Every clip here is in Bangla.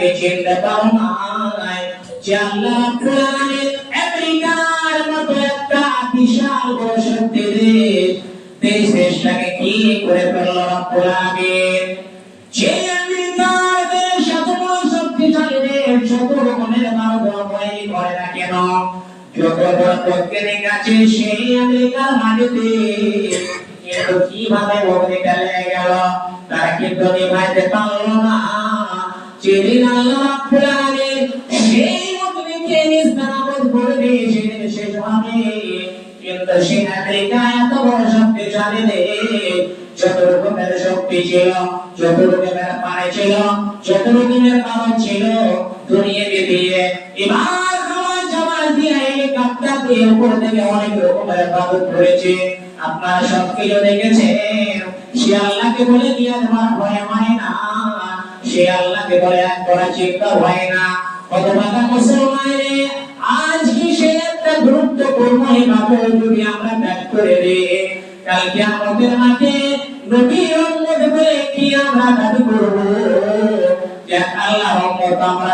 আল্লাহকে চিনতে পারো নাই আল্লাহ রাব্বুল আমেরিকার মতো একটা বিশাল বড় শক্তি দেশ দেশটাকে কি করে ফেলল রাব্বুল আলামিন যে আমেরিকার দেশ এত শক্তিশালী দেশ যত রকমের মানব বই করে না কেন কীভাবে অগ্নিটা লেগে গেল তারা কিন্তু যেদিন আল্লাহ সেই করবে সেদিন শেষ হবে। কিন্তু আমেরিকা এত বড় যত রকমের শক্তি ছিল যত রকমের পানি ছিল যত রকমের কারণ ছিল, দুনিয়া দিয়ে দিয়ে কাপটা দিয়ে উপর থেকে অনেক রকমের আপনারা সব কিছু দেখেছেন? সে আল্লাহকে বলে দিয়ে তোমার ভয় হয় না। সে আল্লাহকে করা চিন্তা হয় না। কত আজ কি সে একটা গুরুত্বপূর্ণ যদি আমরা করে দিই কালকে আমাদের মাঠে আমরা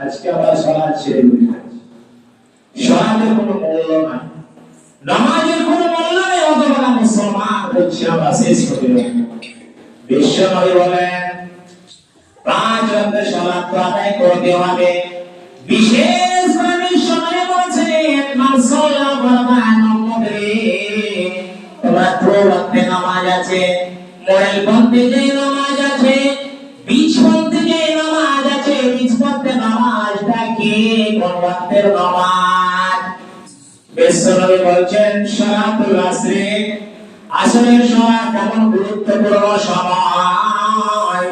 আজকে ছেড়ে দিয়েছি সালাতের কোনো মূল্য নাই। নামাজের কোনো মূল্য নেই, অথবা মুসলমান হচ্ছে আমরা শেষ করে বিশ্ব নবী বলেন পাঁচ ওয়াক্ত সালাত আদায় করতে হবে। বিশেষ বিশ্ব নবী বলেছেন নামাজ আছে নামাজ আছে নামাজ। বিশ্বনবী বলছেন সালাতুল আসরে আসরের সময় কেমন গুরুত্বপূর্ণ সময়?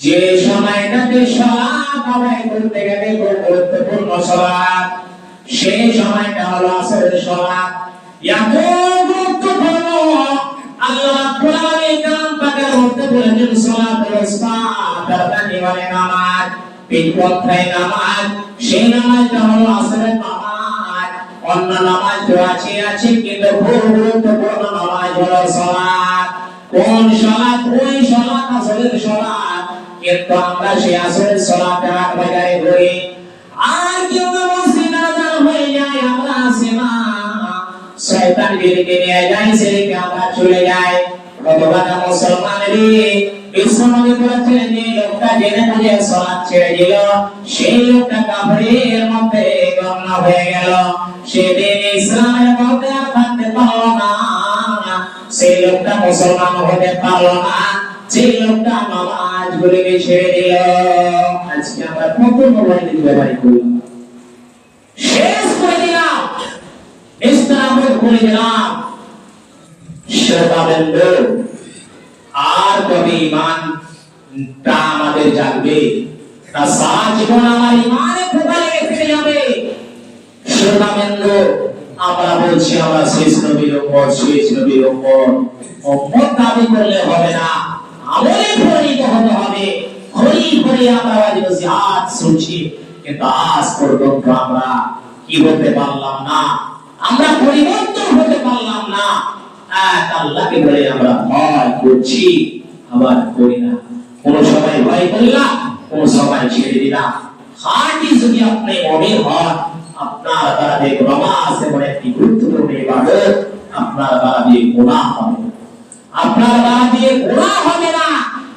যে সময়টাতে সালাত আদায় করতে গেলে গুরুত্বপূর্ণ সালাত সেই সময়টা হলো আসরের সালাত এত গুরুত্বপূর্ণ। আল্লাহ মধ্যে বলেছেন ওয়ালে নামাজ। নামাজ। সেই নামাজটা হলো আসরের নামাজ অন্য নামাজ তো আছে আছে কিন্তু গুরুত্বপূর্ণ নামাজ হলো সালাত কোন সালাত ওই সালাত আসরের সালাত কিন্তু আমরা সেই আসরের সালাতে আট বাজারে করি আর কেউ মসজিদ আজান হয়ে যায়, আমরা আসি না। শয়তান যেদিকে নিয়ে যায় সেদিকে আমরা চলে যাই। ভগবান মুসলমানেরই বিশ্বনবী বলেছিলেন যে লোকটা জেনে বুঝে সালাত ছেড়ে দিল সেই লোকটা কাফেরের মধ্যে গণ্য হয়ে গেল সেদিন ইসলামের মধ্যে আর থাকতে পারল না সেই লোকটা মুসলমান হতে পারল না সেই লোকটা নামাজ গুলিকে ছেড়ে দিল আজকে আমরা কত মোবাইল ব্যবহার করলাম শেষ করে দিলাম ইসলামের করে দিলাম শ্রোতাবৃন্দ আর কবে ইমান তা আমাদের জাগবে। তা সারা আমার ইমানে কোথায় ফিরে যাবে। শ্রোতাবৃন্দ আমরা বলছি, আমরা শেষ নবীর উপর শেষ নবীর উপর অম্মত দাবি করলে হবে না, আমলে পরিণত হতে হবে। খড়ি খড়ি আমরা বসে আজ শুনছি, কিন্তু আজ পর্যন্ত আমরা কি হতে পারলাম না? আমরা পরিবর্তন হতে পারলাম না। আল্লাহকে বলে আমরা ভয় করছি। আবার করি না। কোন সময় ভয় করলাম কোন সময় ছেড়ে দিলাম খাঁটি যদি আপনি মনে হন, আপনার দ্বারা যে নামাজ এবং একটি গুরুত্বপূর্ণ ইবাদত আপনার দ্বারা দিয়ে গুনাহ হবে। না। আপনার দ্বারা দিয়ে গুনাহ হবে না।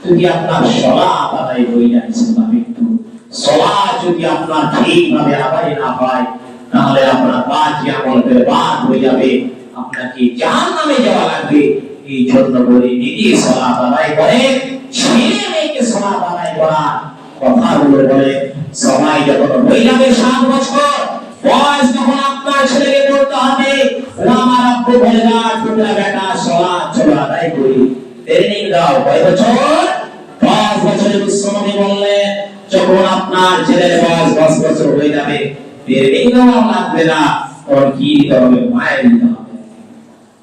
যদি আপনার সলাৎ আদায় হয়ে যায় সেটা মৃত্যু সলাৎ যদি আপনার ঠিকভাবে আদায় না হয়, তাহলে আপনার বাজি আমল বাদ হয়ে যাবে। আপনাকে জাহান্নামে যাওয়া লাগবে। এই জন্য বলে ছেলে মেয়েকে কথাগুলো বলে সময় যখন হয়ে যাবে সাত বছর, বয়স আপনার ছেলেকে হবে আমার বলে, না তোমরা বেটা করি। ট্রেনিং দাও, কয় বছর? পাঁচ বছরের বললেন যখন আপনার ছেলের বয়স বছর হয়ে যাবে ট্রেনিং দেওয়া লাগবে না। তখন কি দিতে হবে মায়ের দিতে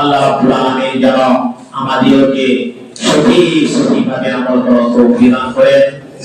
আল্লাহ রাব্বুল আলামিন যেন আমাদেরকে সঠিক সঠিকভাবে আমল করার তৌফিক করেন।